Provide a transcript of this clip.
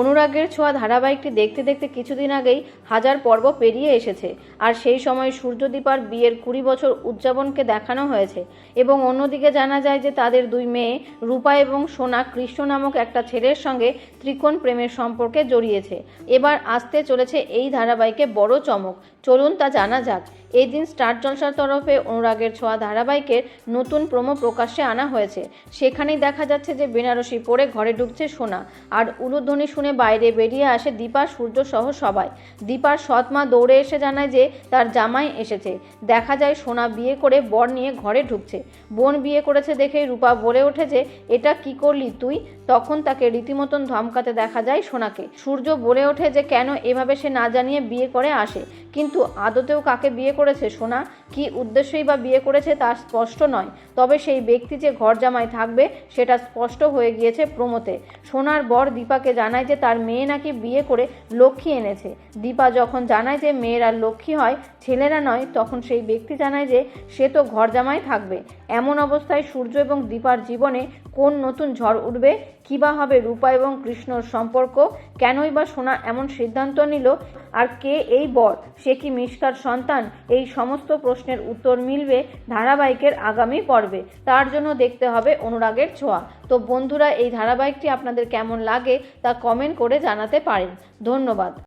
অনুরাগের ছোঁয়া ধারাবাহিকটি দেখতে দেখতে কিছুদিন আগেই হাজার পর্ব পেরিয়ে এসেছে। আর সেই সময় সূর্যদীপার বিয়ের কুড়ি বছর উদযাপনকে দেখানো হয়েছে এবং অন্যদিকে জানা যায় যে তাদের দুই মেয়ে রূপা এবং সোনা কৃষ্ণ নামক একটা ছেলের সঙ্গে ত্রিকোণ প্রেমের সম্পর্কে জড়িয়েছে। এবার আসতে চলেছে এই ধারাবাহিকে বড় চমক। চলুন তা জানা যাক। এই দিন স্টার জলসার তরফে অনুরাগের ছোঁয়া ধারাবাহিকের নতুন প্রোমো প্রকাশ্যে আনা হয়েছে। সেখানেই দেখা যাচ্ছে যে বেনারসি পরে ঘরে ঢুকছে সোনা। আর উলুধ্বনি শুনে বাইরে বেরিয়ে আসে দীপা সূর্য সহ সবাই। দীপার সৎ মা দৌড়ে এসে জানায় যে তার জামাই এসেছে। দেখা যায় সোনা বিয়ে করে বর নিয়ে ঘরে ঢুকছে। বোন বিয়ে করেছে দেখে রূপা বলে ওঠে যে, এটা কি করলি তুই? তখন তাকে রীতিমতন ধমকাতে দেখা যায় সোনাকে। সূর্য বলে ওঠে যে, কেন এভাবে সে না জানিয়ে বিয়ে করে আসে? কিন্তু আদতেও কাকে বিয়ে করেছে সোনা? কি উদ্দেশ্যেই বা বিয়ে করেছে তা স্পষ্ট নয়। তবে সেই ব্যক্তি যে ঘর জামায় থাকবে, সেটা স্পষ্ট হয়ে গিয়েছে প্রমোতে। সোনার বর দীপাকে জানায় যে তার মেয়ে নাকি বিয়ে করে লক্ষ্মী এনেছে। দীপা যখন জানায় যে মেয়েরা লক্ষ্মী হয়, ছেলেরা নয়, তখন সেই ব্যক্তি জানায় যে সে তো ঘর জামাই থাকবে। এমন অবস্থায় সূর্য এবং দীপার জীবনে কোন নতুন ঝড় উঠবে? কী বা হবে রূপা এবং কৃষ্ণর সম্পর্ক? কেনই বা সোনা এমন সিদ্ধান্ত নিল? আর কে এই বর? সে কি মিষ্কার সন্তান? এই সমস্ত প্রশ্নের উত্তর মিলবে ধারাবাহিকের আগামী পর্বে। তার জন্য দেখতে হবে অনুরাগের ছোঁয়া। তো বন্ধুরা, এই ধারাবাহিকটি আপনাদের কেমন লাগে তা কমেন্ট করে জানাতে পারেন। ধন্যবাদ।